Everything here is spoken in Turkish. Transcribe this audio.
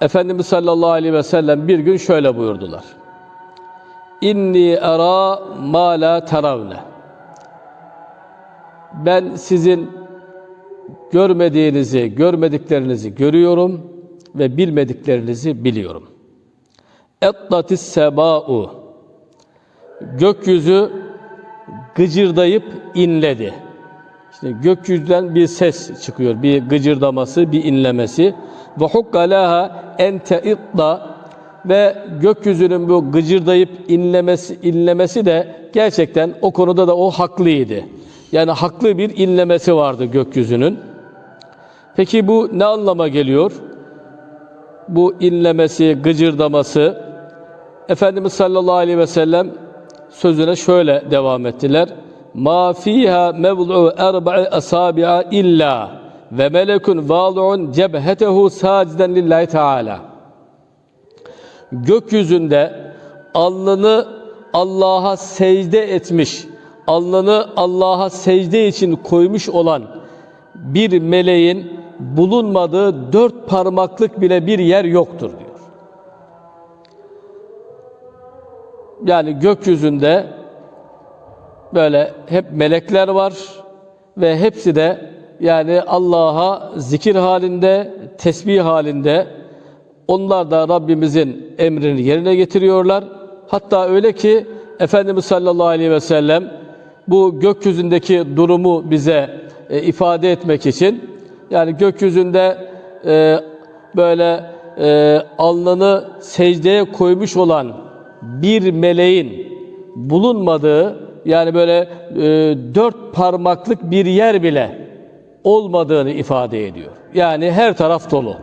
Efendimiz sallallahu aleyhi ve sellem bir gün şöyle buyurdular. İnni era ma la teravne. Ben sizin görmediğinizi, görmediklerinizi görüyorum ve bilmediklerinizi biliyorum. Etlatis seba'u. Gökyüzü gıcırdayıp inledi. İşte gökyüzünden bir ses çıkıyor, bir gıcırdaması, bir inlemesi. Ve hukkalaha ente itla ve gökyüzünün bu gıcırdayıp inlemesi, inlemesi de gerçekten o konuda da o haklıydı. Yani haklı bir inlemesi vardı gökyüzünün. Peki bu ne anlama geliyor? Bu inlemesi, gıcırdaması Efendimiz sallallahu aleyhi ve sellem sözüne şöyle devam ettiler. Ma fiha mevdu'u erba'i asabi'a illa ve melekun vâlu'un cebhetehu saciden lillahi teâlâ. Gökyüzünde alnını Allah'a secde etmiş, alnını Allah'a secde için koymuş olan bir meleğin bulunmadığı dört parmaklık bile bir yer yoktur diyor. Yani gökyüzünde böyle hep melekler var ve hepsi de yani Allah'a zikir halinde, tesbih halinde onlar da Rabbimizin emrini yerine getiriyorlar. Hatta öyle ki Efendimiz sallallahu aleyhi ve sellem bu gökyüzündeki durumu bize e, ifade etmek için yani gökyüzünde e, böyle e, alnını secdeye koymuş olan bir meleğin bulunmadığı yani böyle e, dört parmaklık bir yer bile olmadığını ifade ediyor. Yani her taraf dolu.